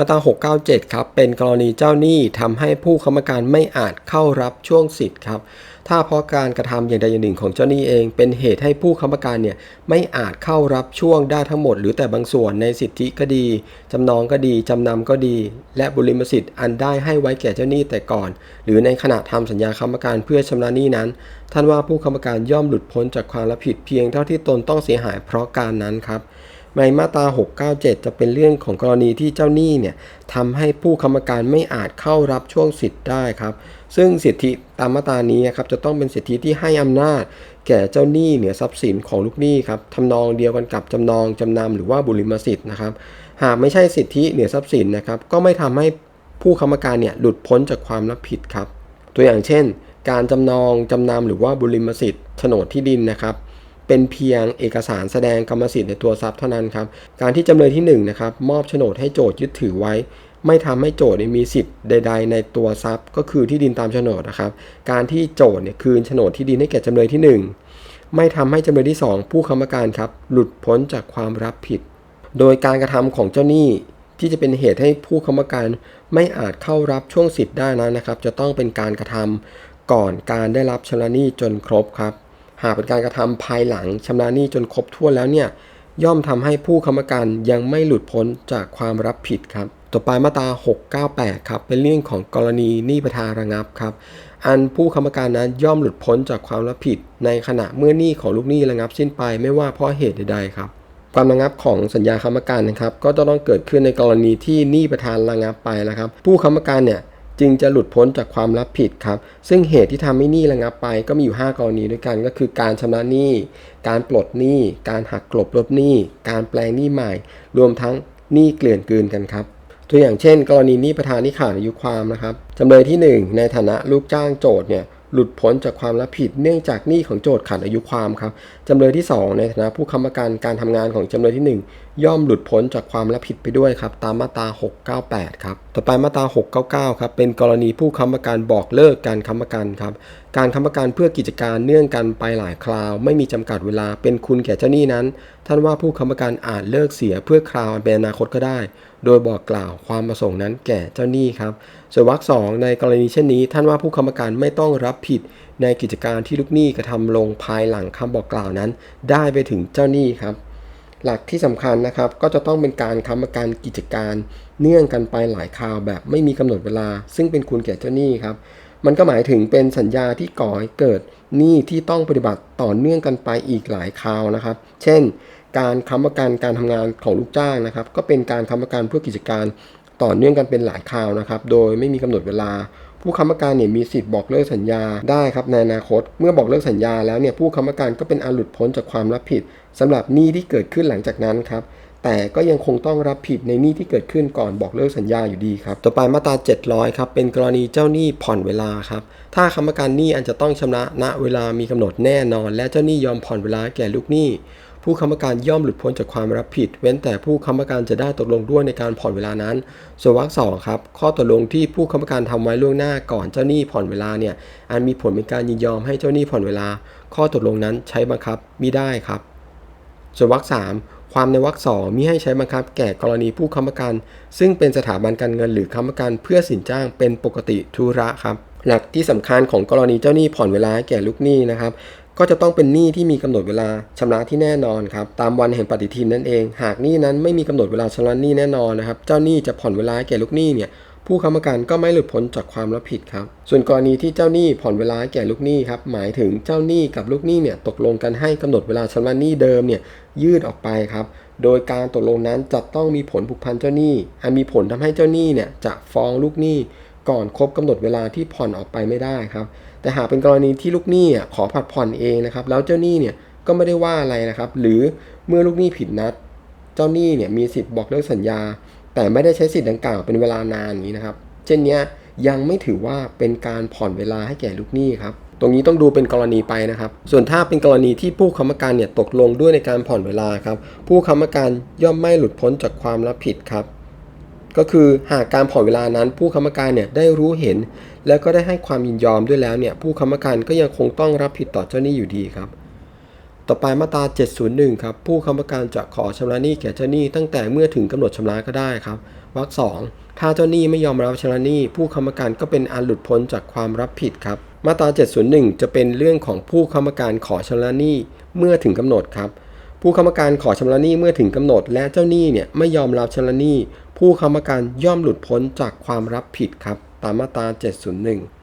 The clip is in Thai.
มาตรา 697 ครับ เป็นกรณีเจ้าหนี้ทำให้ผู้ค้ำประกันไม่อาจเข้ารับช่วงสิทธิ์ครับ ถ้าเพราะการกระทำอย่างใดอย่างหนึ่งของเจ้าหนี้เอง เป็นเหตุให้ผู้ค้ำประกันเนี่ยไม่อาจเข้ารับช่วงได้ทั้งหมด หรือแต่บางส่วนในสิทธิก็ดี จำนองก็ดี จำนำก็ดี และบุริมสิทธิ์อันได้ให้ไว้แก่เจ้าหนี้แต่ก่อน หรือในขณะทำสัญญาค้ำประกันเพื่อชำระหนี้นั้น ท่านว่าผู้ค้ำประกันย่อมหลุดพ้นจากความรับผิดเพียงเท่าที่ตนต้องเสียหายเพราะการนั้นครับ ในมาตรา 697 จะเป็นเรื่องของกรณีที่เจ้าหนี้เนี่ยทำให้ผู้ค้ำประกันไม่อาจเข้ารับช่วงสิทธิ์ได้ครับ ซึ่งสิทธิตามมาตรานี้ครับจะต้องเป็นสิทธิที่ให้อำนาจ แก่เจ้าหนี้เหนือทรัพย์สินของลูกหนี้ครับทำนองเดียวกันกับจำนองจำนำหรือว่าบุริมสิทธิ์นะครับ หากไม่ใช่สิทธิเหนือทรัพย์สินนะครับก็ไม่ทำให้ผู้ค้ำประกันเนี่ยหลุดพ้นจากความรับผิดครับ ตัวอย่างเช่น การจำนองจำนำหรือว่าบุริมสิทธิ์โฉนดที่ดินนะครับ เป็นเพียงเอกสารแสดงกรรมสิทธิ์ในตัวทรัพย์เท่านั้นครับ การที่จำเลยที่1นงนะครับมอบโฉนดให้โจทยึดถือไว้ ไม่ทำให้โจทย์มีสิทธิ์ใด ๆ ในตัวทรัพย์ ก็คือที่ดินตามโฉนดนะครับ การที่โจทย์เนี่ยคืนโฉนดที่ดินให้แก่จำเลยที่ 1 ไม่ทำให้จำเลยที่ 2 ผู้ค้ำประกันครับหลุดพ้นจากความรับผิด โดยการกระทำของเจ้าหนี้ที่จะเป็นเหตุให้ผู้ค้ำประกันไม่อาจเข้ารับช่วงสิทธิ์ได้นั้นนะครับ จะต้องเป็นการกระทำก่อนการได้รับชำระหนี้จนครบครับ หากเป็นการกระทำภายหลังชำระหนี้จนครบถ้วนแล้วเนี่ยย่อมทำให้ผู้ค้ำประกันยังไม่หลุดพ้นจากความรับผิดครับ ต่อไปมาตรา 698 ครับ เป็นเรื่องของกรณีหนี้ประทานระงับครับ อันผู้ค้ำประกันนั้นย่อมหลุดพ้นจากความรับผิด ในขณะเมื่อหนี้ของลูกหนี้ระงับสิ้นไปไม่ว่าเพราะเหตุใดๆครับ ความระงับของสัญญาค้ำประกันนะครับ ก็จะต้องเกิดขึ้นในกรณีที่หนี้ประธานระงับไปนะครับ ผู้ค้ำประกันเนี่ย จึงจะหลุดพ้นจากความรับผิดครับ ซึ่งเหตุที่ทำให้หนี้ระงับไป ก็มีอยู่ 5 กรณีด้วยกัน ก็คือการชำระหนี้ การปลดหนี้ การหักกลบลบหนี้ การแปลงหนี้ใหม่ รวมทั้งหนี้เกลื่อนกลืนกันครับ ตัวอย่างเช่น กรณีหนี้ประธานที่ขาดอายุความนะครับจำเลยที่ 1 ในฐานะลูกจ้างโจทย์เนี่ยหลุดพ้นจากความรับผิดเนื่องจากหนี้ของโจทย์ขาดอายุความครับจำเลยที่ 2 ในฐานะผู้ค้ำประกันการทำงานของจำเลยที่ 1 ย่อมหลุดพ้นจากความรับผิดไปด้วยครับ ตามมาตรา 698 ครับ ต่อไปมาตรา 699 ครับ เป็นกรณีผู้ค้ำประกันบอกเลิกการค้ำประกันครับ การค้ำประกันเพื่อกิจการเนื่องกันไปหลายคราว ไม่มีจำกัดเวลาเป็นคุณแก่เจ้าหนี้นั้น ท่านว่าผู้ค้ำประกันอาจเลิกเสียเพื่อคราวอันเป็นอนาคตก็ได้ โดยบอกกล่าวความประสงค์นั้นแก่เจ้าหนี้ครับ ส่วนวรรคสองในกรณีเช่นนี้ ท่านว่าผู้ค้ำประกันไม่ต้องรับผิดในกิจการที่ลูกหนี้กระทำลงภายหลังคำบอกกล่าวนั้น ได้ไปถึงเจ้าหนี้ครับ หลักที่สำคัญนะครับก็จะต้องเป็นการค้ำประกันกิจการ เนื่องกันไปหลายคราวแบบไม่มีกำหนดเวลา ซึ่งเป็นคุณแก่เจ้าหนี้ครับมันก็หมายถึงเป็นสัญญาที่ก่อให้เกิดหนี้ที่ต้องปฏิบัติต่อเนื่องกันไปอีกหลายคราวนะครับ เช่น การค้ำประกันการทำงานของลูกจ้างนะครับ ก็เป็นการค้ำประกันเพื่อกิจการ ต่อเนื่องกันเป็นหลายคราวนะครับ โดยไม่มีกำหนดเวลา ผู้ค้ำประกันเนี่ยมีสิทธิ์บอกเลิกสัญญาได้ครับในอนาคต เมื่อบอกเลิกสัญญาแล้วเนี่ยผู้ค้ำประกันก็เป็นอันหลุดพ้นจากความรับผิดสำหรับหนี้ที่เกิดขึ้นหลังจากนั้นครับแต่ก็ยังคงต้องรับผิดในหนี้ที่เกิดขึ้นก่อนบอกเลิกสัญญาอยู่ดีครับ ต่อไปมาตรา 700 ครับ เป็นกรณีเจ้าหนี้ผ่อนเวลาครับ ถ้าค้ำประกันหนี้อันจะต้องชำระณเวลามีกำหนดแน่นอน และเจ้าหนี้ยอมผ่อนเวลาแก่ลูกหนี้ ผู้ค้ำประกันย่อมหลุดพ้นจากความรับผิด เว้นแต่ผู้ค้ำประกันจะได้ตกลงด้วยในการผ่อนเวลานั้น ส่วนวรรคสองครับข้อตกลงที่ผู้ค้ำประกันทำไว้ล่วงหน้าก่อนเจ้าหนี้ผ่อนเวลาเนี่ยอันมีผลเป็นการยินยอมให้เจ้าหนี้ผ่อนเวลา ข้อตกลงนั้นใช้บังคับมิได้ครับ ส่วนวรรคสามความในวรรคสองมิให้ใช้บังคับ แก่กรณีผู้ค้ำประกัน ซึ่งเป็นสถาบันการเงินหรือค้ำประกันเพื่อสินจ้างเป็นปกติธุระครับ หลักที่สำคัญของกรณีเจ้าหนี้ผ่อนเวลาแก่ลูกหนี้นะครับ ก็จะต้องเป็นหนี้ที่มีกำหนดเวลาชำระที่แน่นอนครับตามวันแห่งปฏิทินนั่นเอง หากหนี้นั้นไม่มีกำหนดเวลาชำระหนี้แน่นอนนะครับ เจ้าหนี้จะผ่อนเวลาแก่ลูกหนี้เนี่ยผู้ค้ำประกันก็ไม่หลุดพ้นจากความรับผิดครับ ส่วนกรณีที่เจ้าหนี้ผ่อนเวลาแก่ลูกหนี้ครับ หมายถึงเจ้าหนี้กับลูกหนี้เนี่ยตกลงกันให้กำหนดเวลาชำระหนี้เดิมเนี่ยยืดออกไปครับ โดยการตกลงนั้นจะต้องมีผลผูกพันเจ้าหนี้อันมีผลทำให้เจ้าหนี้เนี่ยจะฟ้องลูกหนี้ ก่อนครบกำหนดเวลาที่ผ่อนออกไปไม่ได้ครับ แต่หากเป็นกรณีที่ลูกหนี้ขอผัดผ่อนเองนะครับ แล้วเจ้าหนี้เนี่ยก็ไม่ได้ว่าอะไรนะครับ หรือเมื่อลูกหนี้ผิดนัด เจ้าหนี้เนี่ยมีสิทธิ์บอกเลิกสัญญา แต่ไม่ได้ใช้สิทธิ์ดังกล่าวเป็นเวลานานนี้นะครับ เช่นนี้ยยังไม่ถือว่าเป็นการผ่อนเวลาให้แก่ลูกหนี้ครับตรงนี้ต้องดูเป็นกรณีไปนะครับ ส่วนถ้าเป็นกรณีที่ผู้ค้ำประกันเนี่ยตกลงด้วยในการผ่อนเวลาครับ ผู้ค้ำประกันย่อมไม่หลุดพ้นจากความรับผิดครับ ก็คือหากการผ่อนเวลานั้น ผู้ค้ำประกันเนี่ยได้รู้เห็น แล้วก็ได้ให้ความยินยอมด้วยแล้วเนี่ยผู้ค้ำประกันก็ยังคงต้องรับผิดต่อเจ้าหนี้อยู่ดีครับต่อไปมาตรา 701 ครับ ผู้ค้ำประกันจะขอชำระหนี้แก่เจ้าหนี้ตั้งแต่เมื่อถึงกำหนดชำระก็ได้ครับวรรคสองถ้าเจ้าหนี้ไม่ยอมรับชำระหนี้ ผู้ค้ำประกันก็เป็นอันหลุดพ้นจากความรับผิดครับ มาตรา 701 จะเป็นเรื่องของผู้ค้ำประกันขอชำระหนี้เมื่อถึงกำหนดครับ ผู้ค้ำประกันขอชำระหนี้เมื่อถึงกำหนด และเจ้าหนี้เนี่ยไม่ยอมรับชำระหนี้ ผู้ค้ำประกันย่อมหลุดพ้นจากความรับผิดครับ ตามมาตรา 701